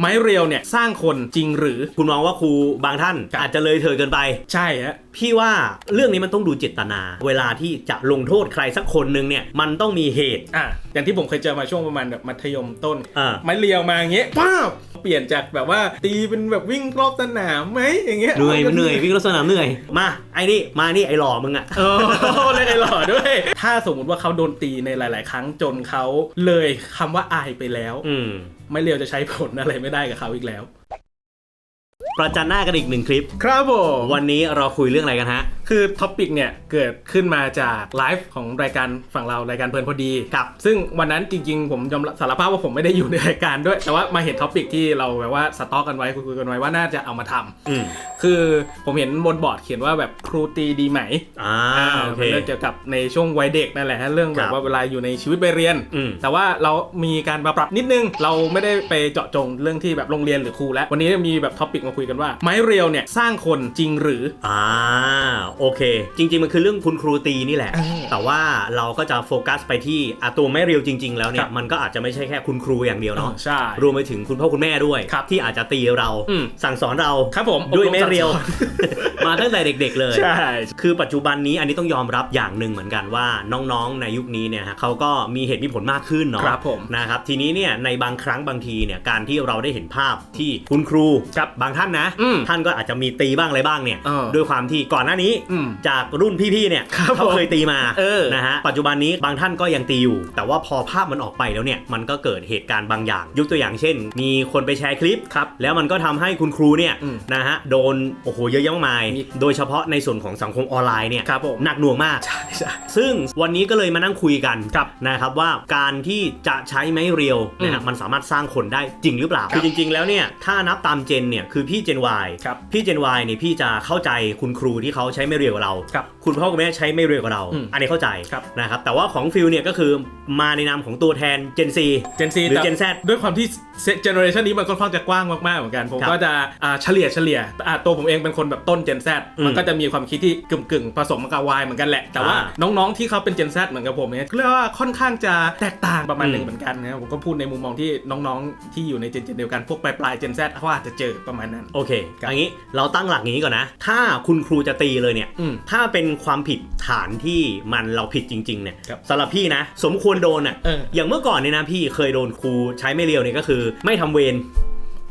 ไม้เรียวเนี่ยสร้างคนจริงหรือคุณมองว่าครูบางท่านครับอาจจะเลยเถิดเกินไป ใช่ฮะ พี่ว่าเรื่องนี้มันต้องดูเจตนา เวลาที่จะลงโทษใครสักคนหนึ่งเนี่ยมันต้องมีเหตุ อะอย่างที่ผมเคยเจอมาช่วงประมาณแบบมัธยมต้นอ่า ไม้เรียวมาอย่างเงี้ยป้าบเปลี่ยนจากแบบว่าตีเป็นแบบวิ่งรอบสนามไหมอย่างเงี้ยเหนื่อยมันเหนื่อยวิ่งรถสนามเหนื่อยมาไอ้นี่มานี่ไอ้หล่อมึงอะ โอ้เล่นไอ้หล่อด้วย ถ้าสมมุติว่าเขาโดนตีในหลาย ๆ ครั้งจนเขาเลยคำว่าอายไปแล้ว อืม ไม่เรียวจะใช้ผลอะไรไม่ได้กับเขาอีกแล้ว ประจันหน้ากันอีกหนึ่งคลิป ครับผมวันนี้เราคุยเรื่องอะไรกันฮะ คือท็อปิกเนี่ยเกิดขึ้นมาจากไลฟ์ของรายการฝั่งเรารายการเพลินพอดีครับซึ่งวันนั้นจริงๆ ผมยอมรับสารภาพว่าผมไม่ได้อยู่ในรายการด้วย แต่ว่ามาเห็นท็อปิกที่เราแบบว่าสต็อกกันไว้คุยๆกันไว้ว่าน่าจะเอามาทำอืมคือผมเห็นบนบอร์ดเขียนว่าแบบครูตีดีไหมอ่าโอเค เป็นเรื่องเกี่ยวกับในช่วงวัยเด็กนั่นแหละฮะเรื่องแบครับบว่าเวลาอยู่ในชีวิตไปเรียน อืม แต่ว่าเรามีการมาปรับนิดนึงเราไม่ได้ไปเจาะจงเรื่องที่แบบโรงเรียนหรือครูแล้ววันนี้มีแบบท็อปิกมาคุยกันว่าไม้เรียวเนี่ยสร้างคนจริงหรือ อ่าโอเค จริง ๆ มันคือเรื่องคุณครูตีนี่แหละเออแต่ว่าเราก็จะโฟกัสไปที่อะตัวไม่เรียวจริง ๆ แล้วเนี่ครัยบมันก็อาจจะไม่ใช่แค่คุณครูอย่างเดียวเนาะใช่รวมไปถึงคุณพ่อคุณแม่ด้วย ครับที่อาจจะตีเราอืม สั่งสอนเราครับผมด้วยไม่เรียวอบมสั่งสอนมาตั้งแต่เด็ก ๆ เลย ใช่ คือปัจจุบันนี้อันนี้ต้องยอมรับอย่างหนึ่งเหมือนกันว่าน้องๆ ในยุคนี้เนี่ยฮะเขาก็มีเหตุมีผลมากขึ้นเนาะครับผมนะครับทีนี้เนี่ยในบางครั้งบางทีเนี่ยการที่เราได้เห็นภาพที่คุณครูครับบางท่านนะอืมท่านก็อาจจะมีตีบ้างอะไรบ้างเนี่ยเออด้วยความที่ก่อนหน้านี้อืมจากรุ่นพี่ๆเนี่ยครับเขาเคยตีมาเออนะฮะปัจจุบันนี้บางท่านก็ยังตีอยู่ แต่ว่าพอภาพมันออกไปแล้วเนี่ยมันก็เกิดเหตุการณ์บางอย่าง ยกตัวอย่างเช่น มีคนไปแชร์คลิปครับแล้วมันก็ทำให้คุณครูเนี่ยอืมนะฮะโดนโอ้โหเยอะแยะมากมายมีโดยเฉพาะในส่วนของสังคมออนไลน์เนี่ยครับผมหนักหน่วงมากใช่ใช่ซึ่งวันนี้ก็เลยมานั่งคุยกันครับนะครับว่าการที่จะใช้ไม้เรียวนะฮะอืมมันสามารถสร้างคนได้จริงหรือเปล่าครับคือจริง ๆ แล้วเนี่ยถ้านับตามเจนเนี่ยคือพี่เจน Y ครับพี่เจน Y เนี่ยพี่จะเข้าใจคุณครูที่เขาใช้ไม่เรียวกับเราครับคุณพ่อคุณแม่ใช้ไม่เรียวกับเรา อืมอันนี้เข้าใจครับ นะครับแต่ว่าของฟิลเนี่ยก็คือมาในนามของตัวแทน Gen Z เจนซีหรือ Gen Z ด้วยความที่เจเนอเรชันนี้มันค่อนข้างจะกว้างมากๆเหมือนกัน ผมครับก็จะอ่าเฉลี่ยเฉลี่ยอ่าตัวผมเองเป็นคนแบบต้นเจน Z อืมมันก็จะมีความคิดที่กึ่งกึ่งๆผสมกับวายเหมือนกันแหละ แต่ว่าอ่าน้องๆที่เขาเป็นเจน Z เหมือนกับผมเนี่ยเรียกว่าค่อนข้างจะแตกต่างประมาณหนึ่อืงมเหมือนกันนะครับผมก็พูดในมุมมองที่น้องๆที่อยู่ในเจนเดียวกันพวกปลายปลายเจน Z เขาอาจจะเจอประมาณนั้นโอเคครับอันนี้เราตั้งหลักอย่างนี้ก่อนนะ ถ้าคุณครูจะตีเลยเนี่ยอืมถ้าเป็นความผิดฐานที่มันเราผิดจริง ๆ เนี่ยครับสำหรับพี่นะ สมควรโดนอะเอออย่างเมื่อก่อนเนี่ยนะพี่เคยโดนครูใช้ไม่เรียวเนี่ยก็คือ ไม่ทำเวร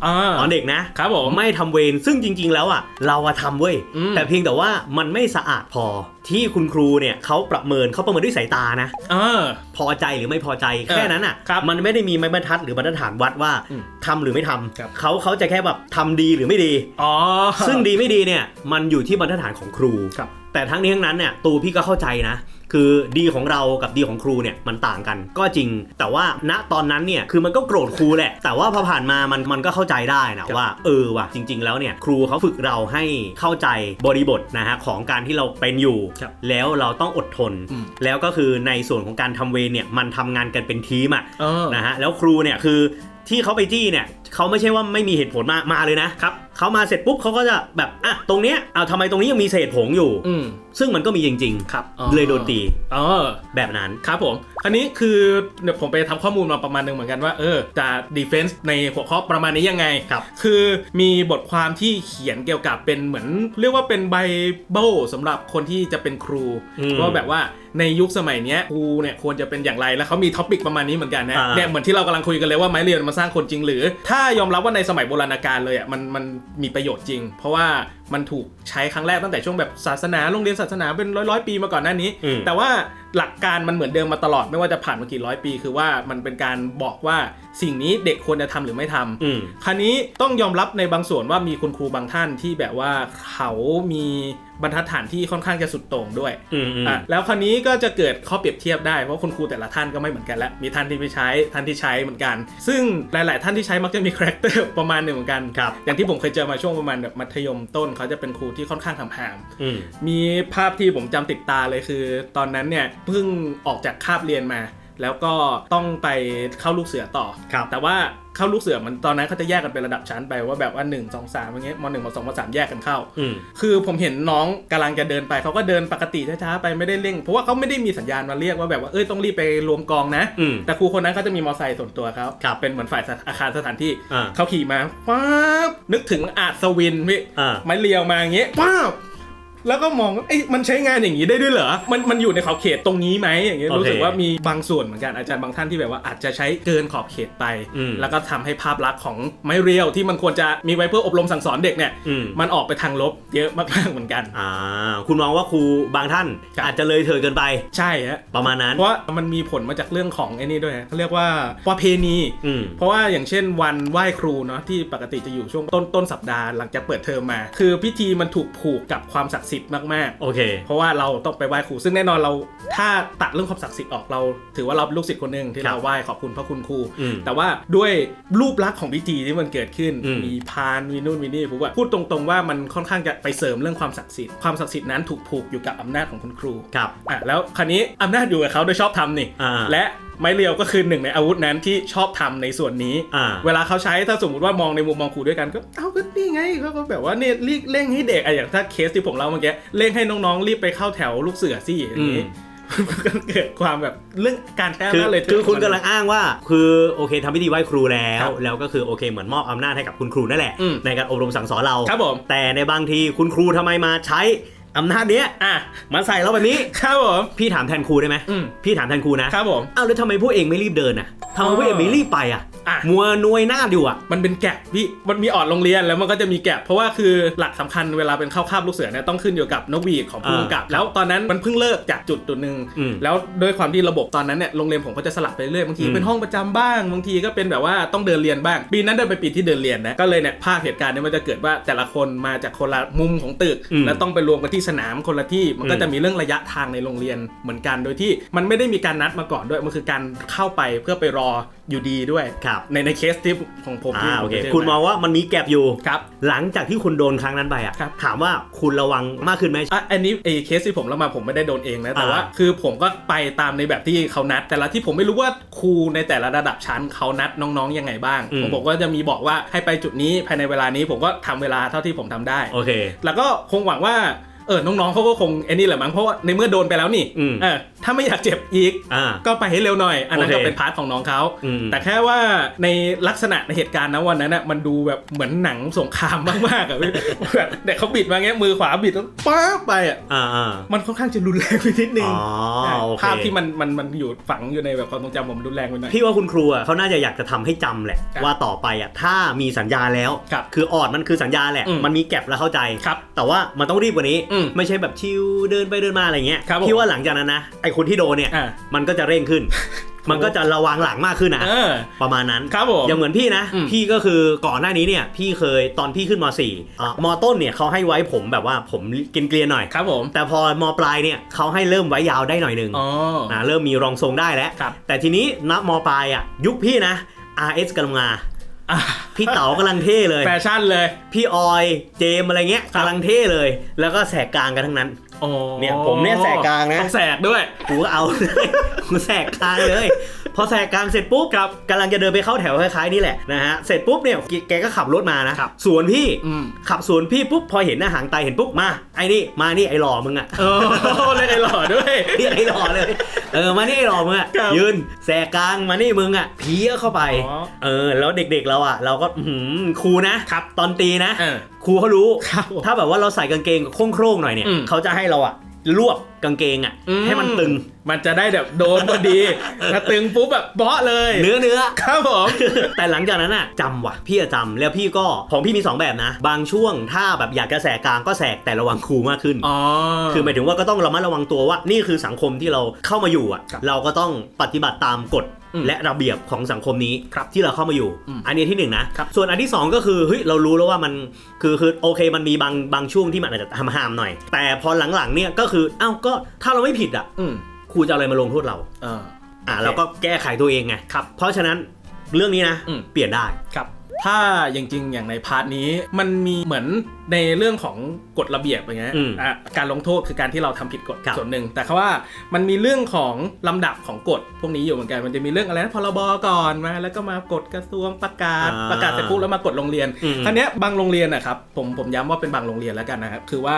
อ่าตอนเด็กนะครับผมไม่ทำเวรซึ่งจริง ๆ แล้วอะเราอะทำเว้ยอืมแต่เพียงแต่ว่ามันไม่สะอาดพอที่คุณครูเนี่ยเขาประเมินเขาประเมินด้วยสายตานะเออพอใจหรือไม่พอใจแค่นั้นอะครับมันไม่ได้มีไม้บรรทัดหรือบรรทัดฐานวัดว่าอืมทำหรือไม่ทำครับเขาเขาจะแค่แบบทำดีหรือไม่ดีอ๋อซึ่งดีไม่ดีเนี่ยมันอยู่ที่บรรทัดฐานของครูครับแต่ทั้งนี้ทั้งนั้นเนี่ยตูพี่ก็เข้าใจนะ คือดีของเรากับดีของครูเนี่ยมันต่างกัน ก็จริง แต่ว่าณตอนนั้นเนี่ยคือมันก็โกรธครูแหละ แต่ว่าพอผ่านมามันมันก็เข้าใจได้นะว่าเออว่ะจริง ๆ แล้วเนี่ยครูเขาฝึกเราให้เข้าใจบริบทนะฮะของการที่เราเป็นอยู่ครับแล้วเราต้องอดทนอืมแล้วก็คือในส่วนของการทำเวรเนี่ยมันทำงานกันเป็นทีมอะเออนะฮะแล้วครูเนี่ยคือที่เขาไปจี้เนี่ยเขาไม่ใช่ว่าไม่มีเหตุผลมามาเลยนะครับ เขามาเสร็จปุ๊บเขาก็จะแบบอะตรงเนี้ยเอาทำไมตรงนี้ยังมีเศษผงอยู่ อืม ซึ่งมันก็มีจริงครับๆเลยโดนตีเออ แบบนั้น ครับผม คราวนี้คือเดี๋ยวผมไปทำข้อมูลมาประมาณหนึงเหมือนกันว่า เออ จะดีเฟนส์ในหัวข้อประมาณนี้ยังไงครับ คือมีบทความที่เขียนเกี่ยวกับเป็นเหมือน เรียกว่าเป็นไบเบิลสำหรับคนที่จะเป็นครูอืมว่าแบบว่าในยุคสมัยเนี้ยครูเนี่ยควรจะเป็นอย่างไรแล้วเขามีท็อปิกประมาณนี้เหมือนกันนะอ่า เนี่ยเหมือนที่เรากำลังคุยกันเลยว่าไม้เรียนมาสร้างคนจริงหรือ ถ้ายอมรับว่าในสมัยโบราณกาลเลยอะมันมันมีประโยชน์จริง เพราะว่ามันถูกใช้ครั้งแรกตั้งแต่ช่วงแบบศาสนาโรงเรียนศาสนาเป็นร้อยร้อยๆปีมาก่อนหน้านี้ อืม แต่ว่าหลักการมันเหมือนเดิมมาตลอดไม่ว่าจะผ่านมากี่ร้อยปี คือว่ามันเป็นการบอกว่าสิ่งนี้เด็กควรจะทำหรือไม่ทำ อืม คราวนี้ต้องยอมรับในบางส่วนว่ามีคุณครูบางท่านที่แบบว่าเขามีบรรทัดฐานที่ค่อนข้างจะสุดโต่งด้วยอืมอืม อะแล้วคราวนี้ก็จะเกิดข้อเปรียบเทียบได้เพราะคุณครูแต่ละท่านก็ไม่เหมือนกันและมีท่านที่ไม่ใช้ท่านที่ใช้เหมือนกัน ซึ่งหลาย ๆ ท่านที่ใช้มักจะมีคาแรคเตอร์ ประมาณหนึ่งเหมือนกันครับ อย่างที่ผมเคยเจอมาช่วงประมาณแบบมัธยมต้นเขาจะเป็นครูที่ค่อนข้างทำหามอืมมีภาพที่ผมจำติดตาเลยคือ ตอนนั้นเนี่ยเพิ่งออกจากคาบเรียนมา แล้วก็ต้องไปเข้าลูกเสือต่อ ครับแต่ว่าเข้าลูกเสือมันตอนนั้นเขาจะแยกกันเป็นระดับชั้นไปว่าแบบว่า 1 2 3อย่างเงี้ยม1ม2ม3แยกกันเข้า อืม คือผมเห็นน้องกำลังจะเดินไปเขาก็เดินปกติช้าๆไปไม่ได้เร่ง เพราะว่าเขาไม่ได้มีสัญญาณมาเรียกว่าแบบว่าเอ้ยต้องรีบไปรวมกองนะ อืมแต่ครูคนนั้นเขาจะมีมอเตอร์ไซค์ส่วนตัวเขาครับเป็นเหมือนฝ่ายอาคารสถานที่อ่า เขาขี่มาป๊าบนึกถึงอาสวินพี่ อ่า ไม้เรียวมาอย่างเงี้ยป๊าบ แล้วก็มองว่าเอ้ยมันใช้งานอย่างนี้ได้ด้วยเหรอ มันมันอยู่ในขอบเขตตรงนี้ไหมอย่างเงี้ยโอเครู้สึกว่ามีบางส่วนเหมือนกันอาจารย์บางท่านที่แบบว่าอาจจะใช้เกินขอบเขตไป อืม แล้วก็ทำให้ภาพลักษณ์ของไม้เรียวที่มันควรจะมีไว้เพื่ออบรมสั่งสอนเด็กเนี่ย อืมมันออกไปทางลบเยอะมากๆเหมือนกัน อ่า คุณมองว่าครูบางท่าน ครับ อาจจะเลยเถิดเกินไปใช่ฮะ ประมาณนั้น เพราะว่ามันมีผลมาจากเรื่องของไอ้นี่ด้วยฮะเขาเรียกว่าประเพณี อืม เพราะว่าอย่างเช่นวันไหว้ครูเนาะที่ปกติจะอยู่ช่วงต้นต้นสัปดาห์หลังจากเปิดเทอมมา คือพิธีมันถูกผูกกับความศักดิ์สิทธิ์มากโอเคๆเพราะว่าเราต้องไปไหว้ครู ซึ่งแน่นอนเราถ้าตัดเรื่องความศักดิ์สิทธิ์ออกเรา ถือว่าเราเป็นลูกศิษย์คนหนึ่งที่ครับเราไหว้ขอบคุณพระคุณครูอืมแต่ว่าด้วยรูปลักษณ์ของพิธีที่มันเกิดขึ้นอืมมีพานมีนู่นมีนี่ผมว่าพูดตรงๆว่ามันค่อนข้างจะไปเสริมเรื่องความศักดิ์สิทธิ์ ความศักดิ์สิทธิ์นั้นถูกผูกอยู่กับอำนาจของคุณครู ครับ อะแล้วคราวนี้อำนาจอยู่กับเขาโดยชอบทำนี่อ่าและ ไม้เรียวก็คือหนึ่งในอาวุธนั้นที่ชอบทำในส่วนนี้อ่าเวลาเขาใช้ถ้าสมมติว่ามองในมุมมองครูด้วยกันก็เอ้าก็นี่ไงเขาก็แบบว่าเนี่ยรีบเร่งให้เด็กอะอย่างถ้าเคสที่ผมเล่าเมื่อกี้เร่งให้น้องๆรีบไปเข้าแถวลูกเสือสิอย่างนี้ก็เกิดความแบบเรื่องการแท้คือนั่นเลยคือคุณกำลังอ้างว่า คือโอเคทำพิธีไหว้ครูแล้ครัวบแล้วก็คือโอเคเหมือนมอบอำนาจให้กับคุณครูนั่นแหละอืมในการอบรมสั่งสอนเราครับผมแต่ในบางทีคุณครูทำไมมาใช้ อำนาจเนี้ยอะมาใส่เราแบบนี้ ครับผม พี่ถามแทนครูได้ไหมอืม พี่ถามแทนครูนะครับผม อ้าวแล้วทำไมพวกเองไม่รีบเดินอะทำไมพวกเองไม่รีบไปอะ อะ มัวนวยหน้าอยู่อะ มันเป็นแกะพี่ มันมีออดโรงเรียนแล้วมันก็จะมีแกะเพราะว่าคือหลักสำคัญเวลาเป็นเข้าคาบลูกเสือเนี่ยต้องขึ้นอยู่กับนกหวีดของผู้กำกับ แล้วตอนนั้นมันเพิ่งเลิกจากจุดจุดหนึ่งอืมแล้วด้วยความที่ระบบตอนนั้นเนี่ยโรงเรียนผมก็จะสลับไปเรื่อยบางทีอืม เป็นห้องประจำบ้างบางทีก็เป็นแบบว่าต้องเดินเรียนบ้าง ปีนั้นเดินไปปีที่เดินเรียนนะก็เลยเนี่ยภาพเหตุการณ์เนี่ยมันจะเกิดว่าแต่ละคนมาจากคนละมุมของตึก อืมแล้วต้องไปรวมกันที่สนามคนละที่มันก็อืม จะมีเรื่องระยะทางในโรงเรียนเหมือนกันโดยที่มันไม่ได้มีการนัดมาก่อนด้วยมันคือการเข้าไปเพื่อไปรออยู่ดีด้วย ครับในในเคสที่ของผมที่อ่าโอเคผมจคุณมองว่ามันมีแกลบอยู่ครับ หลังจากที่คุณโดนครั้งนั้นไปอะครับ ถามว่าคุณระวังมากขึ้นไหม อะอันนี้ไอ้เคสที่ผมเล่ามาผมไม่ได้โดนเองนะแต่อ่าว่าคือผมก็ไปตามในแบบที่เขานัด แต่ละที่ผมไม่รู้ว่าครูในแต่ละระดับชั้นเขานัดน้องๆยังไงบ้างอืม ผมผมก็จะมีบอกว่าให้ไปจุดนี้ภายในเวลานี้ผมก็ทำเวลาเท่าที่ผมทำได้ โอเค แล้วก็คงหวังว่า เออน้องๆเขาก็คงไอ้นี่แหละมั้งเพราะว่าในเมื่อโดนไปแล้วนี่อืม เออถ้าไม่อยากเจ็บอีก อ่า ก็ไปให้เร็วหน่อย อันนั้นโอเคก็เป็นพาร์ทของน้องเขา อืม แต่แค่ว่าในลักษณะในเหตุการณ์นะวันนั้นน่ะมันดูแบบเหมือนหนังสงครามมากๆอะพี่ แบบเด็กเขาบิดมาเงี้ยมือขวาบิดแล้วป๊าบไปอะอ่าอ่ามันค่อนข้างจะรุนแรงไปนิดนึงอ๋อโอเคภาพที่มันมันมันอยู่ฝังอยู่ในแบบความทรงจำผมรุนแรงไปหน่อย พี่ว่าคุณครูอะเขาน่าจะอยากจะทำให้จำแหละ ครับว่าต่อไปอะถ้ามีสัญญาแล้ว ครับคือออดมันคือสัญญาแหละ อืมมันมีแก็บแล้วเข้าใจ ครับแต่ว่ามันต้องรีบกว่านี้ อืมไม่ใช่แบบชิวเดินไปเดินมาอะไรเงี้ยครับผมพี่ว่าหลังจากนั้นนะไอคนที่โดนเนี่ยอ่ามันก็จะเร่งขึ้น มันก็จะระวังหลังมากขึ้นนะเออประมาณนั้นครับผมอย่างเหมือนพี่นะอืมพี่ก็คือก่อนหน้านี้เนี่ย พี่เคยตอนพี่ขึ้นม .4 อะมต้นเนี่ยเขาให้ไว้ผมแบบว่าผมกินเกลียนๆหน่อยครับผมแต่พอมปลายเนี่ยเขาให้เริ่มไว้ยาวได้หน่อยหนึงอ๋อนะเริ่มมีรองทรงได้แล้วครับแต่ทีนี้ณมปลายอะยุคพี่นะ RS กำลังมาอะ พี่เต๋ากำลังเท่เลย แฟชั่นเลย พี่ออย เจมอะไรเงี้ยครับกำลังเท่เลย แล้วก็แสกกลางกันทั้งนั้น อ๋อเนี่ยผมเนี่ยแสกกลางนะ ต้องแสกด้วย กูก็เอาเลยกูแสกกลางเลย พอแสกกลางเสร็จปุ๊บครับกำลังจะเดินไปเข้าแถวคล้ายๆนี่แหละนะฮะ เสร็จปุ๊บเนี่ยแกก็ขับรถมานะครับ สวนพี่ อืมขับสวนพี่ปุ๊บพอเห็นหน้าหางตาเห็นปุ๊บมา ไอ้นี่มานี่ไอ้หล่อมึงอะโอ้เล่นไอ้หล่อด้วยนี่ไอ้หล่อเลย เออมานี่ไอ้หล่อมึงอะครับยืนแสกกลางมานี่มึงอะเพี้ยเข้าไป อ๋อเออ แล้วเด็กๆเราอะเราก็อื้อหือครูนะครับตอนตีนะ เออครูเขารู้ ครับผมถ้าแบบว่าเราใส่กางเกงโคร่งๆหน่อยเนี่ยอืม เขาจะให้เราอะรวบกางเกงอะอืให้มันตึง มันจะได้แบบโดนพอดีถ้าตึงปุ๊บแบบเบาะเลยเนื้อเนื้อครับผม แต่หลังจากนั้นอะจำว่ะ พี่อะจำแล้วพี่ก็ของพี่มีสองแบบนะ บางช่วงถ้าแบบอยากจะแสกกลางก็แสกแต่ระวังครูมากขึ้นอ๋อคือหมายถึงว่าก็ต้องระมัดระวังตัวว่า นี่คือสังคมที่เราเข้ามาอยู่อะครับเราก็ต้องปฏิบัติตามกฎอืม และระเบียบของสังคมนี้ครับที่เราเข้ามาอยู่อืมอันนี้ที่หนึ่งนะครับส่วนอันที่สองก็คือเฮ้ยเรารู้แล้วว่ามันคือคือโอเคมันมีบางบางช่วงที่มันอาจจะห้ามๆหน่อย แต่พอหลังๆเนี่ยก็คือเอ้าก็ถ้าเราไม่ผิดอะอืมครูจะเอาอะไรมาลงโทษเราเอออ่าโอเคเราก็แก้ไขตัวเองไงครับเพราะฉะนั้นเรื่องนี้นะอืมเปลี่ยนได้ ครับถ้าจริงๆอย่างในพาร์ทนี้มันมีเหมือนในเรื่องของกฎระเบียบอย่างเงี้ยอืมอะการลงโทษคือการที่เราทำผิดกฎครับส่วนหนึ่ง แต่เขาว่ามันมีเรื่องของลำดับของกฎพวกนี้อยู่เหมือนกันมันจะมีเรื่องอะไรนะพรบก่อนมา แล้วก็มากฎกระทรวงประกาศอ่าประกาศเสร็จปุ๊บแล้วมากฎโรงเรียนอืม คราวเนี้ยบางโรงเรียนนะครับผมผมย้ำว่าเป็นบางโรงเรียนแล้วกันนะครับคือว่า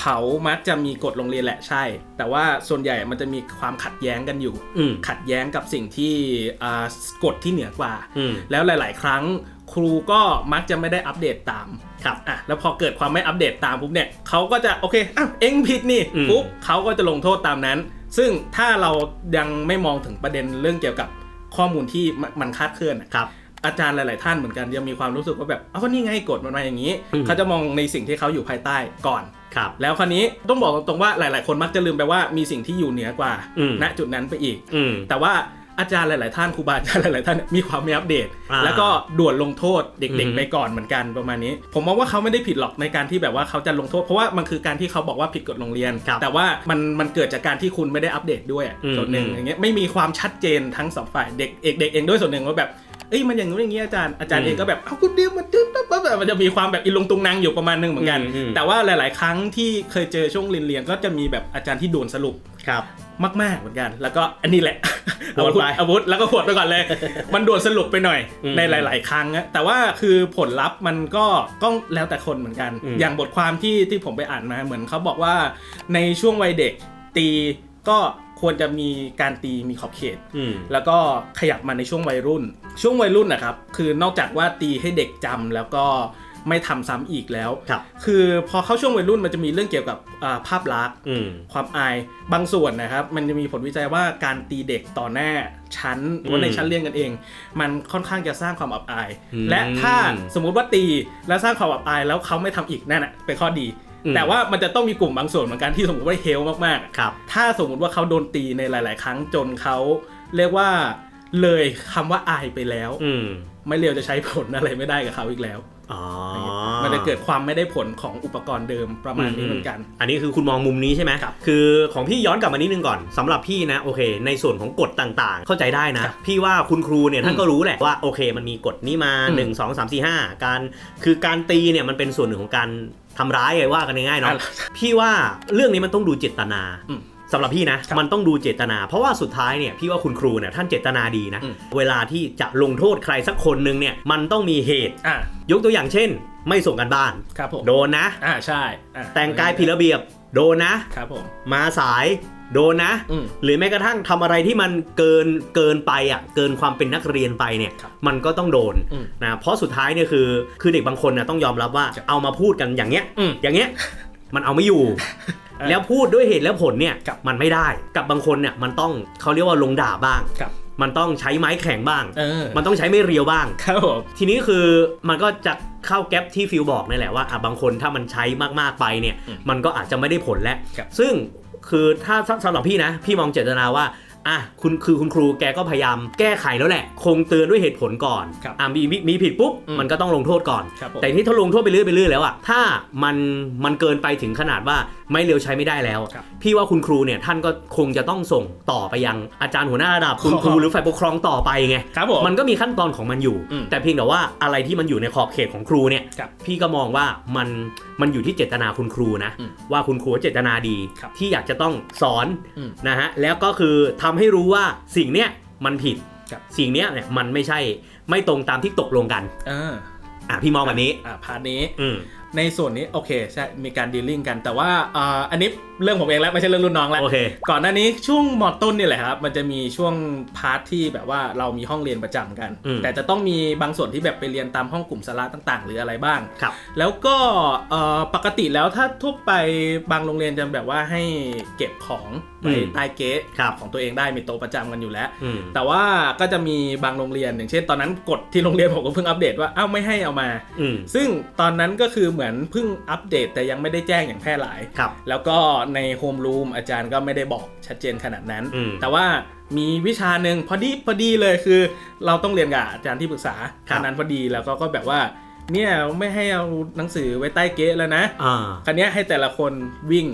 เขามักจะมีกฎโรงเรียนแหละใช่ แต่ว่าส่วนใหญ่มันจะมีความขัดแย้งกันอยู่ อืมขัดแย้งกับสิ่งที่อ่ากฎที่เหนือกว่า อืม แล้วหลาย ๆ ครั้ง ครูก็มักจะไม่ได้อัปเดตตามครับอะแล้วพอเกิดความไม่อัปเดตตามปุ๊บเนี่ยเขาก็จะโอเคอ้าวเอ็งผิดนี่อืมปุ๊บเขาก็จะลงโทษตามนั้น ซึ่งถ้าเรายังไม่มองถึงประเด็นเรื่องเกี่ยวกับข้อมูลที่มันมันคลาดเคลื่อนอะครับอาจารย์หลาย ๆ ท่านเหมือนกันยังมีความรู้สึกว่าแบบเอ้าก็นี่ไงกฎมันมาอย่างนี้อืมเขาจะมองในสิ่งที่เขาอยู่ภายใต้ก่อนครับแล้วคราวนี้ต้องบอกตรง ๆ ว่าหลาย ๆ คนมักจะลืมไปว่ามีสิ่งที่อยู่เหนือกว่าอืมณจุดนั้นไปอีกอืมแต่ว่า อาจารย์หลาย ๆ ท่านครูบาอาจารย์หลาย ๆ ท่านมีความไม่อัปเดต อ่าแล้วก็ด่วนลงโทษเด็ก อือฮึ ๆ ไปก่อนเหมือนกันประมาณนี้ ผมมองว่าเขาไม่ได้ผิดหรอกในการที่แบบว่าเขาจะลงโทษ เพราะว่ามันคือการที่เขาบอกว่าผิดกฎโรงเรียน ครับแต่ว่ามันมันเกิดจากการที่คุณไม่ได้อัปเดตด้วยอะอืมส่วนหนึ่งอืม อย่างเงี้ยไม่มีความชัดเจนทั้งสองฝ่ายเด็กเอกเด็กเองด้วยส่วนหนึ่งว่าแบบเอ้ยมันอย่างนู้นอย่างนี้อาจารย์อาจารย์เองก็แบบเอ้าคุณเดียวมันตึ๊ดตึ๊ดตึ๊ดแบบมันจะมีความแบบอีลงตุงนางอยู่ประมาณหนึงเหมือนกัน อืมอืม แต่ว่าหลาย ๆ ครั้งที่เคยเจอช่วงเรียนเรียนๆก็จะมีแบบอาจารย์ที่ด่วนสรุป ครับ มาก ๆ เหมือนกัน แล้วก็อันนี้แหละโดนไปอาวุธแล้วก็หวดไปก่อนเลย มันด่วนสรุปไปหน่อยอืมในหลาย ๆ ครั้งอะแต่ว่าคือผลลัพธ์มันก็ก็แล้วแต่คนเหมือนกันอืมอย่างบทความที่ที่ผมไปอ่านมาเหมือนเขาบอกว่าในช่วงวัยเด็กตีก็ควรจะมีการตีมีขอบเขตอืมแล้วก็ขยับมาในช่วงวัยรุ่น ช่วงวัยรุ่นนะครับ คือนอกจากว่าตีให้เด็กจำแล้วก็ ไม่ทำซ้ำอีกแล้วครับคือพอเข้าช่วงวัยรุ่นมันจะมีเรื่องเกี่ยวกับอ่าภาพลักษณ์อืมความอายบางส่วนนะครับ มันจะมีผลวิจัยว่าการตีเด็กต่อหน้าชั้นหรือว่าในอืมชั้นเรียนกันเอง มันค่อนข้างจะสร้างความอับอายอืมและถ้าสมมุติว่าตีแล้วสร้างความอับอายแล้วเขาไม่ทำอีกนั่นแหะเป็นข้อดีอืมแต่ว่ามันจะต้องมีกลุ่มบางส่วนเหมือนกันที่สมมติว่าเฮลมากๆอะครับ ถ้าสมมุติว่าเขาโดนตีในหลาย ๆ ครั้งจนเขาเรียกว่าเลยคำว่าอายไปแล้ว อืมไม่เรียวจะใช้ผลอะไรไม่ได้กับเขาอีกแล้วอ๋อ มันจะเกิดความไม่ได้ผลของอุปกรณ์เดิมประมาณนี้เหมือนกัน อันนี้คือคุณมองมุมนี้ใช่ไหมครับคือของพี่ย้อนกลับมานิดนึงก่อนสำหรับพี่นะโอเค ในส่วนของกฎต่างๆ เข้าใจได้นะครับพี่ว่าคุณครูเนี่ยอืมท่านก็รู้แหละว่าโอเค มันมีกฎนี้มาอืม1 2 3 4 5 การคือการตีเนี่ยมันเป็นส่วนหนึ่งของการทำร้ายไงว่ากันง่ายๆเนาะอะพี่ว่าเรื่องนี้มันต้องดูเจตนาอืม สำหรับพี่นะครับมันต้องดูเจตนา เพราะว่าสุดท้ายเนี่ยพี่ว่าคุณครูเนี่ยท่านเจตนาดีนะ อืม เวลาที่จะลงโทษใครสักคนหนึ่งเนี่ยมันต้องมีเหตุ อะยกตัวอย่างเช่น ไม่ส่งกันบ้าน ครับผมโดนนะ อ่าใช่อะแต่งกายผิดระเบียบ โดนนะ ครับผม มาสาย โดนนะ อืม หรือแม้กระทั่งทำอะไรที่มันเกินเกินไปอะเกินความเป็นนักเรียนไปเนี่ยครับมันก็ต้องโดนอืมนะเพราะสุดท้ายเนี่ยคือคือเด็กบางคนน่ะต้องยอมรับว่าครับเอามาพูดกันอย่างเงี้ยอืม อย่างเงี้ยมันเอาไม่อยู่เออ แล้วพูดด้วยเหตุและผลเนี่ยครับมันไม่ได้กับบางคนเนี่ยมันต้องเขาเรียกว่าลงด่าบ้างครับมันต้องใช้ไม้แข็งบ้างเออมันต้องใช้ไม่เรียวบ้าง ครับผม ทีนี้คือมันก็จะเข้าแก๊ปที่ฟิลบอกนี่แหละว่าอะบางคนถ้ามันใช้มากๆไปเนี่ยอืมมันก็อาจจะไม่ได้ผลแล้วครับซึ่งคือถ้าสำหรับพี่นะ พี่มองเจตนาว่า อะคุณคือคุณครูแกก็พยายามแก้ไขแล้วแหละ คงเตือนด้วยเหตุผลก่อนครับอะมีมีมีผิดปุ๊บอืมมันก็ต้องลงโทษก่อน ครับผม แต่ที่ถ้าลงโทษไปเรื่อยไปเรื่อยแล้วอะถ้ามันมันเกินไปถึงขนาดว่าไม่เร็วใช้ไม่ได้แล้ว ครับพี่ว่าคุณครูเนี่ยท่านก็คงจะต้องส่งต่อไปยังอาจารย์หัวหน้าระดับคุณครูครับหรือฝ่ายปกครองต่อไปไง ครับผม มันก็มีขั้นตอนของมันอยู่ อืมแต่เพียงแต่ว่าอะไรที่มันอยู่ในขอบเขตของครูเนี่ย ครับพี่ก็มองว่ามันมันอยู่ที่เจตนาคุณครูนะ อืมว่าคุณครูเจตนาดี ครับที่อยากจะต้องสอนอืมนะฮะแล้วก็คือทำให้รู้ว่าสิ่งเนี้ยมันผิดครับสิ่งเนี้ยเนี่ยมันไม่ใช่ไม่ตรงตามที่ตกลงกันเอออะพี่มองแบบนี้อ่าพาร์ทนี้อืมในส่วนนี้โอเคใช่มีการดีลลิ่งกันแต่ว่าอ่าอันนี้เรื่องผมเองแล้วไม่ใช่เรื่องรุ่นน้องแล้วโอเคก่อนหน้านี้ช่วงมอต้นนี่แหละครับมันจะมีช่วงพาร์ทที่แบบว่าเรามีห้องเรียนประจำกันอืมแต่จะต้องมีบางส่วนที่แบบไปเรียนตามห้องกลุ่มสาระต่าง ๆ หรืออะไรบ้างครับแล้วก็เอ่อปกติแล้วถ้าทั่วไปบางโรงเรียนจะแบบว่าให้เก็บของไว้อืมใต้เก๊ะครับของตัวเองได้มีโต๊ะประจำกันอยู่แล้วอืมแต่ว่าก็จะมีบางโรงเรียนอย่างเช่น ตอนนั้นกฎที่โรงเรียนผมก็เพิ่งอัปเดตว่าอ้าวไม่ให้เอามาอืมซึ่งตอนนั้นก็คือเหมือนเพิ่งอัปเดตแต่ยังไม่ได้แจ้งอย่างแพร่หลาย ครับ แล้วก็ในโฮมรูมอาจารย์ก็ไม่ได้บอกชัดเจนขนาดนั้น อืมแต่ว่ามีวิชาหนึ่งพอดีพอดีเลยคือ เราต้องเรียนกับอาจารย์ที่ปรึกษาครับตอนนั้นพอดีแล้วก็ก็แบบว่าเนี่ยไม่ให้เอาหนังสือไว้ใต้เก๊ะแล้วนะ อ่าคันนี้ยให้แต่ละคนวิ่ง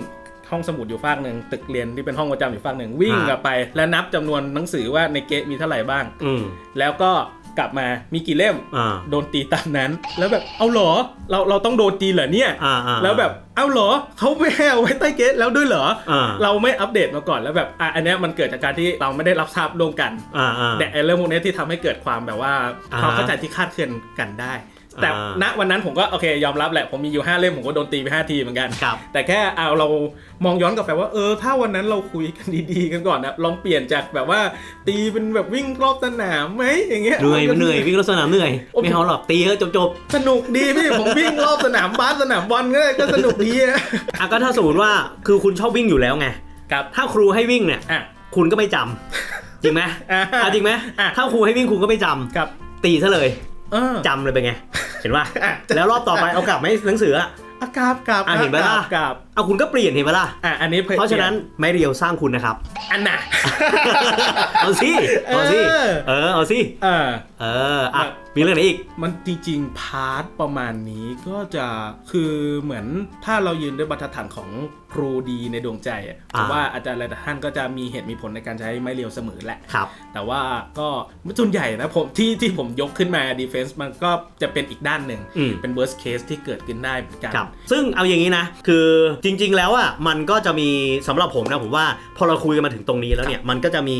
ห้องสมุดอยู่ฝากหนึ่งตึกเรียนที่เป็นห้องประจำอยู่ฝากหนึ่งวิ่งอ่ากลับไป แล้วนับจำนวนหนังสือว่าในเก๊ะมีเท่าไหร่บ้าง อืมแล้วก็ กลับมามีกี่เล่มอ่าโดนตีตามนั้น แล้วแบบเอาเหรอเราเราต้องโดนตีเหรอเนี่ยอ่าอ่าแล้วแบบเอาเหรอเขาไม่ให้เอาไว้ใต้เกตแล้วด้วยเหรออ่าเราไม่อัปเดตมาก่อนแล้วแบบอะอันเนี้ยมันเกิดจากการที่เราไม่ได้รับทราบร่วมกันอ่าอ่าแต่ไอ้เรื่องพวกเนี้ยที่ทำให้เกิดความแบบว่าอ่าความเข้าใจที่คลาดเคลื่อนกันได้ แต่อ่าณวันนั้นผมก็โอเคยอมรับแหละผมมีอยู่ 5 เล่มผมก็โดนตีไป 5 ทีเหมือนกันครับแต่แค่เอาเรามองย้อนกลับไปว่าเออถ้าวันนั้นเราคุยกันดีๆกันก่อนนะลองเปลี่ยนจากแบบว่าตีเป็นแบบวิ่งรอบสนามไหมอย่างเงี้ยเหนื่อยมันเหนื่อยวิ่งรถสนามเหนื่อยโอ้ไม่เอาหรอกตีก็จบจบสนุกดีพี่ผมวิ่งรอบสนามบาสสนามบอลก็ได้ก็สนุกดีอะๆอะก็ถ้าสมมติว่าคือคุณชอบวิ่งอยู่แล้วไงครับถ้าครูให้วิ่งเนี่ยอะคุณก็ไม่จำจริงไหมอะอะจริงไหมอะถ้าครูให้วิ่งคุณก็ไม่จำครับตีซะเลยเออ จำเลยเป็นไง เห็นป่ะอะแล้วรอบต่อไปเอากลับไหมหนังสืออะ อะกราบกราบอะเห็นไหมล่ะ กราบ เอาคุณก็เปลี่ยนเห็นปะล่ะ อะอันนี้เพราะฉะนั้นไม่เรียวสร้างคุณนะครับ อันน่ะ เอาสิเอาสิเออ เออเอาสิเออ เอออะแบบ มีเรื่องไหนอีก มันจริงๆ พาร์ทประมาณนี้ก็จะคือเหมือนถ้าเรายืนด้วยบรรทัดฐานของครูดีในดวงใจอะอ่า ผมว่าอาจารย์หลายท่านก็จะมีเหตุมีผลในการใช้ไม้เรียวเสมอแหละ ครับ แต่ว่าก็ส่วนใหญ่นะผมที่ที่ผมยกขึ้นมา defense มันก็จะเป็นอีกด้านหนึ่ง อืม เป็น worst case ที่เกิดขึ้นได้เหมือนกัน ครับ ซึ่งเอาอย่างนี้นะ คือจริง ๆ แล้วอะมันก็จะมีสำหรับผมนะผมว่าพอเราคุยกันมาถึงตรงนี้แล้วเนี่ยมันก็จะมี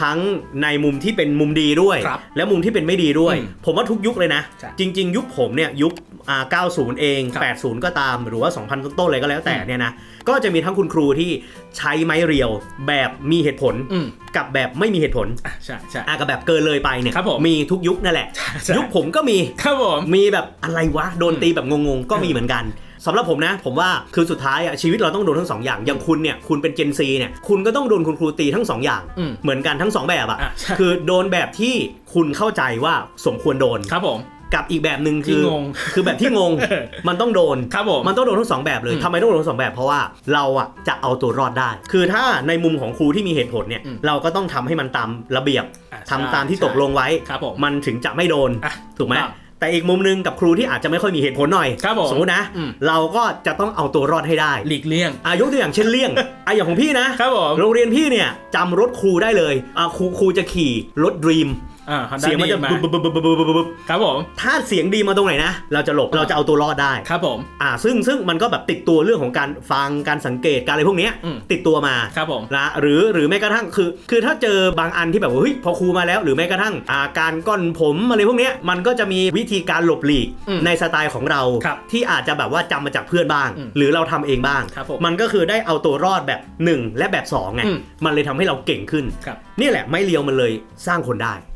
ทั้งในมุมที่เป็นมุมดีด้วย ครับและมุมที่เป็นไม่ดีด้วย อืมผมว่าทุกยุคเลยนะ ใช่จริง ๆ ยุคผมเนี่ยยุคอ่า90 เอง ครับ80 ก็ตามหรือว่า 2,000 ต้นๆเลยก็แล้วแต่อืมเนี่ยนะก็จะมีทั้งคุณครูที่ใช้ไม้เรียวแบบมีเหตุผลอืม กับแบบไม่มีเหตุผลอะใช่ใช่ อะกับแบบเกินเลยไปเนี่ยครับผมมีทุกยุคนั่นแหละใช่ใช่ ยุคผมก็มี ครับผม มีแบบอะไรวะ โดนตีแบบงงๆ ก็มีเหมือนกัน สำหรับผมนะ ผมว่าคือสุดท้ายอะชีวิตเราต้องโดนทั้งสองอย่างอย่างคุณเนี่ยคุณเป็นเจนซีเนี่ยคุณก็ต้องโดนคุณครูตีทั้งสองอย่าง อืมเหมือนกันทั้งสองแบบอะอะใช่ คือโดนแบบที่คุณเข้าใจว่าสมควรโดน ครับผม กับอีกแบบหนึ่งคือที่งงคือแบบที่งงเออมันต้องโดน ครับผม มันต้องโดนทั้งสองแบบเลยอืมทำไมต้องโดนทั้งสองแบบเพราะว่าเราอะจะเอาตัวรอดได้ คือถ้าในมุมของครูที่มีเหตุผลเนี่ย อืมเราก็ต้องทำให้มันตามระเบียบอะทำใช่ตามที่ตกลงไว้ ครับผมมันถึงจะไม่โดน อะถูกไหมถูกต้อง แต่อีกมุมหนึงกับครูที่อาจจะไม่ค่อยมีเหตุผลหน่อยครับผมสมมตินะ อืม เราก็จะต้องเอาตัวรอดให้ได้หลีกเลี่ยง อายกตัวอย่างเช่นเลี่ยงอะอย่างของพี่นะครับผม โรงเรียนพี่เนี่ยจำรถครูได้เลยอะครูครูจะขี่รถดรีม อ่า Honda เสียงมันจะมา บึบบึบบึบบึบบึบบึบบึบครับผม ถ้าเสียงดีมาตรงไหนนะ เราจะหลบเราจะเอาตัวรอดได้ ครับผม อ่า ซึ่งซึ่งมันก็แบบติดตัวเรื่องของการฟังการสังเกตการอะไรพวกเนี้ยอืม ติดตัวมา ครับผม นะหรือหรือแม้กระทั่งคือ คือถ้าเจอบางอันที่แบบว่าเฮ้ยพอครูมาแล้ว หรือแม้กระทั่งอ่าการก้อนผมอะไรพวกเนี้ยมันก็จะมีวิธีการหลบหลีกอืมในสไตล์ของเรา ครับที่อาจจะแบบว่าจำมาจากเพื่อนบ้าง อืมหรือเราทำเองบ้างครับผมมันก็คือได้เอาตัวรอดแบบ 1 และแบบ2ไงอืม มันเลยทำให้เราเก่งขึ้น ครับ นี่แหละไม่เลียวมันเลยสร้างคนได้อืม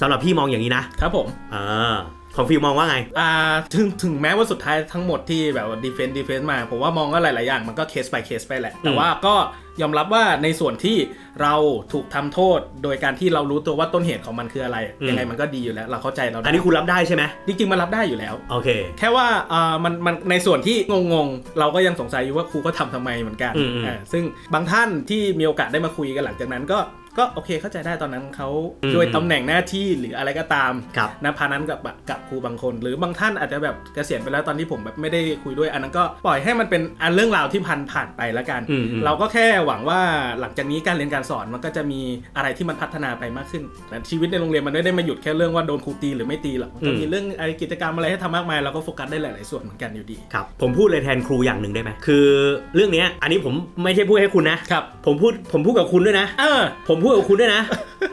สำหรับพี่มองอย่างนี้นะครับผมอ่าของฟิลมองว่าไง อ่า ถึง ถึงแม้ว่าสุดท้ายทั้งหมดที่แบบว่า defense defense มา ผมว่ามองก็หลาย ๆ อย่างมันก็ case by case ไปแหละ แต่อืมว่าก็ยอมรับว่าในส่วนที่เราถูกทำโทษ โดยการที่เรารู้ตัวว่าต้นเหตุของมันคืออะไร ยังไงมันก็ดีอยู่แล้ว เราเข้าใจเราได้อันนี้คุณรับได้ใช่ไหมจริง ๆ มันรับได้อยู่แล้ว โอเค แค่ว่าอ่ามัน มัน ในส่วนที่งง ๆ เราก็ยังสงสัยอยู่ว่าครูก็ทำทำไมเหมือนกันอืมอืมอ่า ซึ่งบางท่านที่มีโอกาสได้มาคุยกันหลังจากนั้นก็ก็โอเคเข้าใจได้ตอนนั้นเขาอืมด้วยตำแหน่งหน้าที่หรืออะไรก็ตามครับนะพานั้นกับกับครูบางคน หรือบางท่านอาจจะแบบเกษียณไปแล้วตอนที่ผมแบบไม่ได้คุยด้วย อันนั้นก็ปล่อยให้มันเป็นอันเรื่องราวที่ผ่านผ่านไปแล้วกันอืมอืมเราก็แค่หวังว่าหลังจากนี้การเรียนการสอนมันก็จะมีอะไรที่มันพัฒนาไปมากขึ้นแต่ชีวิตในโรงเรียนมันไม่ได้มาหยุดแค่เรื่องว่าโดนครูตีหรือไม่ตีหรอกมันจะมีเรื่องอะไรกิจกรรมอะไรให้ทำมากมายเราก็โฟกัสได้หลาย ๆ ส่วนเหมือนกันอยู่ดีครับผมพูดเลยแทนครูอย่างหนึ่งได้ไหมคือ เรื่องเนี้ยอันนี้ผมไม่ใช่พูดให้คุณนะครับผมพูดผมพูดกับคุณด้วยนะเออผมพูดกับคุณด้วยนะ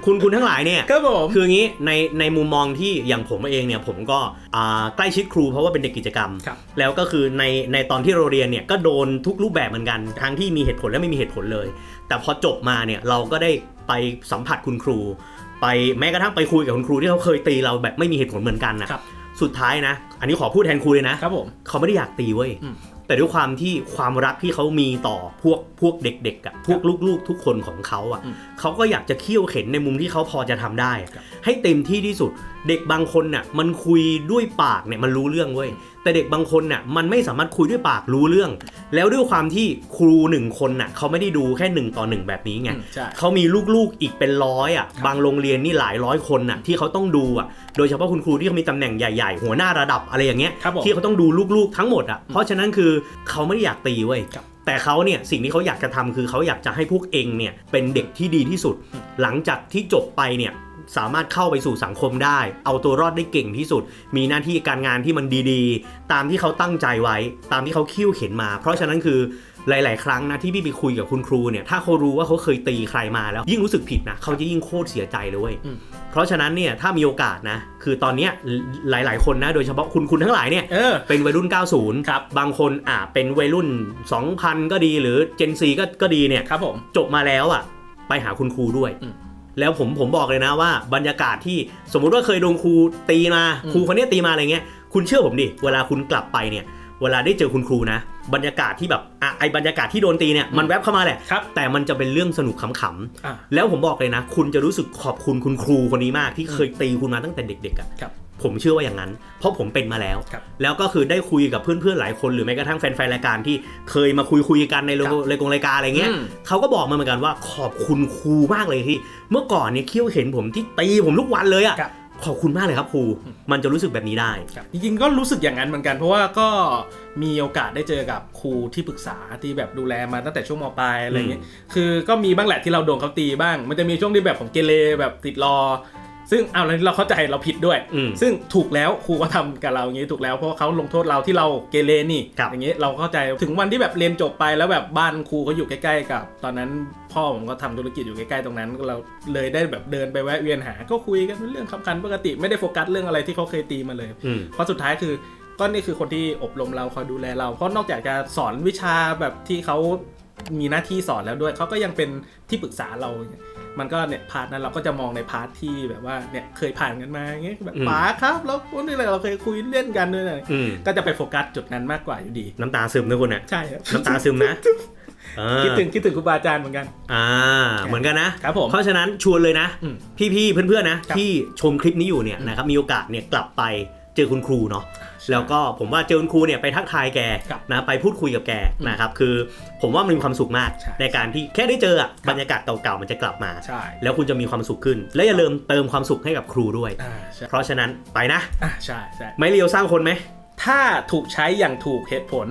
คุณคุณทั้งหลายเนี่ยครับผมคืออย่างนี้ในในมุมมองที่อย่างผมเองเนี่ยผมก็อ่าใกล้ชิดครูเพราะว่าเป็นเด็กกิจกรรมครับแล้วก็คือในในตอนที่เราเรียนเนี่ยก็โดนทุกรูปแบบเหมือนกันทั้งที่มีเหตุผลและไม่มีเหตุผลเลย แต่พอจบมาเนี่ยเราก็ได้ไปสัมผัสคุณครู ไปแม้กระทั่งไปคุยกับคุณครูที่เขาเคยตีเราแบบไม่มีเหตุผลเหมือนกันนะครับสุดท้ายนะ อันนี้ขอพูดแทนครูเลยนะครับผมเขาไม่ได้อยากตีเว้ยอืม แต่ด้วยความที่ความรักที่เขามีต่อพวกพวกเด็กๆอะ่ะพวกลูกๆ ทุกคนของเขาอืมอะ่ะเขาก็อยากจะเคี่ยวเข็นในมุมที่เขาพอจะทำได้อะครับให้เต็มที่ที่สุด เด็กบางคนน่ะมันคุยด้วยปากเนี่ยมันรู้เรื่องเว้ย แต่เด็กบางคนน่ะมันไม่สามารถคุยด้วยปากรู้เรื่อง แล้วด้วยความที่ครูหนึ่งคนน่ะเขาไม่ได้ดูแค่หนึ่งต่อหนึ่งแบบนี้ไงอืมใช่ เขามีลูกๆอีกเป็นร้อยอะบางโรงเรียนนี่หลายร้อยคนน่ะที่เขาต้องดูอะโดยเฉพาะคุณครูที่เขามีตำแหน่งใหญ่ๆ หัวหน้าระดับอะไรอย่างเงี้ยครับผมที่เขาต้องดูลูกๆทั้งหมดอะเพราะฉะนั้นคือเขาไม่ได้อยากตีเว้ยครับ แต่เขาเนี่ยสิ่งที่เขาอยากจะทำคือเขาอยากจะให้พวกเองเนี่ยเป็นเด็กที่ดีที่สุด หลังจากที่จบไปเนี่ย สามารถเข้าไปสู่สังคมได้ เอาตัวรอดได้เก่งที่สุด มีหน้าที่การงานที่มันดีๆ ตามที่เขาตั้งใจไว้ ตามที่เขาคิ้วเข็นมา เพราะฉะนั้นคือหลาย ๆ ครั้งนะที่พี่ไปคุยกับคุณครูเนี่ยถ้าเขารู้ว่าเขาเคยตีใครมาแล้ว ยิ่งรู้สึกผิดนะเขาจะยิ่งโคตรเสียใจเลยเว้ยอืมเพราะฉะนั้นเนี่ยถ้ามีโอกาสนะ คือตอนเนี้ยหลาย ๆ คนนะ โดยเฉพาะคุณคุณทั้งหลายเนี่ยเออเป็นวัยรุ่น 90 ครับ บางคนอะเป็นวัยรุ่น 2000 ก็ดีหรือ Gen Z ก็ก็ดีเนี่ยครับผมจบมาแล้วอะไปหาคุณครูด้วยอืม แล้วผมผมบอกเลยนะว่าบรรยากาศที่สมมุติว่าเคยโดนครูตีมาอืมครูคนเนี้ยตีมาอะไรเงี้ยคุณเชื่อผมดิเวลาคุณกลับไปเนี่ยเวลาได้เจอคุณครูนะบรรยากาศที่แบบอะไอบรรยากาศที่โดนตีเนี่ยมันแวบเข้ามาแหละครับแต่มันจะเป็นเรื่องสนุกขำอะๆแล้วผมบอกเลยนะ คุณจะรู้สึกขอบคุณคุณครูคนนี้มากที่เคยตีคุณมาตั้งแต่เด็กๆอะครับ ผมเชื่อว่าอย่างนั้น เพราะผมเป็นมาแล้วครับแล้วก็คือได้คุยกับเพื่อนๆหลายคนหรือแม้กระทั่งแฟนๆรายการที่เคยมาคุยคุยๆกันในครับรายกงรายการอะไรเงี้ยอืมเขาก็บอกมาเหมือนกันว่าขอบคุณครูมากเลยที่ เมื่อก่อนเนี่ยเคี้ยวเห็นผมที่ตีผมทุกวันเลยอะครับขอบคุณมากเลยครับครูอืมมันจะรู้สึกแบบนี้ได้ครับจริงๆ ก็รู้สึกอย่างนั้นเหมือนกัน เพราะว่าก็มีโอกาสได้เจอกับครูที่ปรึกษาที่แบบดูแลมาตั้งแต่ช่วงมปลายอะไรเงี้ย คือก็มีบ้างแหละที่เราโดนเขาตีบ้าง มันจะมีช่วงที่แบบผมเกเรแบบติดรอ ซึ่งเอาแล้วเราเข้าใจเราผิดด้วย อืมซึ่งถูกแล้วครูก็ทำกับเราอย่างนี้ถูกแล้วเพราะว่าเขาลงโทษเราที่เราเกเรนี่ครับ อย่างนี้เราเข้าใจถึงวันที่แบบเรียนจบไปแล้วแบบบ้านครูเขาอยู่ใกล้ๆกับ ตอนนั้นพ่อผมก็ทำธุรกิจอยู่ใกล้ๆตรงนั้น เราเลยได้แบบเดินไปแวะเวียนหา ก็คุยกันเรื่องคำคันปกติไม่ได้โฟกัสเรื่องอะไรที่เขาเคยตีมาเลย อืม เพราะสุดท้ายคือก็นี่คือคนที่อบรมเราคอยดูแลเรา เพราะนอกจากจะสอนวิชาแบบที่เขามีหน้าที่สอนแล้วด้วย เขาก็ยังเป็นที่ปรึกษาเรา มันก็เนี่ยพาร์ทนั้นเราก็จะมองในพาร์ทที่แบบว่าเนี่ยเคยผ่านกันมาอย่างเงี้ยแบบอืมป๋าครับแล้วพวกนี้เราเคยคุยเล่นกันด้วยนะอืมก็จะไปโฟกัสจุดนั้นมากกว่าอยู่ดี น้ำตาซึมนะคุณอะใช่ครับน้ำตาซึมนะเออคิดถึงคิดถึงครูบาอาจารย์เหมือนกัน อ่า เหมือนกันนะครับผม เพราะฉะนั้นชวนเลยนะอืมพี่ๆเพื่อนๆนะครับที่ชมคลิปนี้อยู่เนี่ยอืมนะครับมีโอกาสเนี่ยกลับไป เจอคุณครูเนาะแล้วก็ผมว่าเจอคุณครูเนี่ยไปทักทายแกครับนะไปพูดคุยกับแกอืมนะครับคือผมว่ามันมีความสุขมากใช่ในการที่แค่ได้เจออะครับบรรยากาศเก่าๆมันจะกลับมาใช่แล้วคุณจะมีความสุขขึ้น และอย่าลืมเติมความสุขให้กับครูด้วยอ่าใช่เพราะฉะนั้นไปนะอ่าใช่ใช่ไม่เลียวสร้างคนไหมถ้าถูกใช้อย่างถูกเหตุผล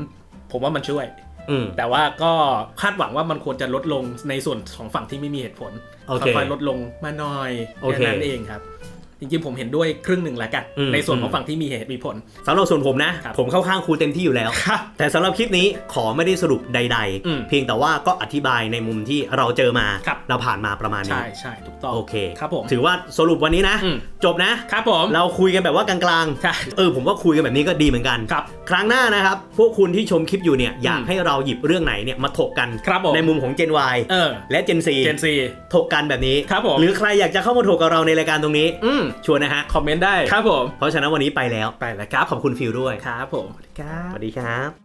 ผมว่ามันช่วยอืมแต่ว่าก็คาดหวังว่ามันควรจะลดลงในส่วนของฝั่งที่ไม่มีเหตุผลโอเคค่อยๆลดลงมาหน่อยโอเคแค่นั้นเองครับ จริงๆผมเห็นด้วยครึ่งหนึ่งแล้วกัน อืม ในส่วนของอืมฝั่งที่มีเหตุมีผล สำหรับส่วนผมนะ ครับผมเข้าข้างครูเต็มที่อยู่แล้ว ครับแต่สำหรับคลิปนี้ขอไม่ได้สรุปใด อืมๆ เพียงแต่ว่าก็อธิบายในมุมที่เราเจอมา ครับ เราผ่านมาประมาณนี้ ใช่ใช่ถูกต้องโอเค ครับผม ถือว่าสรุปวันนี้นะ อืม จบนะ ครับผม เราคุยกันแบบว่ากลางใช่ ๆ เออผมว่าคุยกันแบบนี้ก็ดีเหมือนกัน ครับครั้งหน้านะครับ พวกคุณที่ชมคลิปอยู่เนี่ยอยากอืมให้เราหยิบเรื่องไหนเนี่ยมาถกกัน ครับผมในมุมของ Gen Y เออ และ Gen Z เจนซี ถกกันแบบนี้ ครับผม หรือใครอยากจะเข้ามาถกกับเราในรายการตรงนี้ อืมชวนนะฮะ คอมเมนต์ได้ ครับผม เพราะฉะนั้นวันนี้ไปแล้ว ไปแล้วครับ ขอบคุณฟิลด้วย ครับผมครับ สวัสดีครับ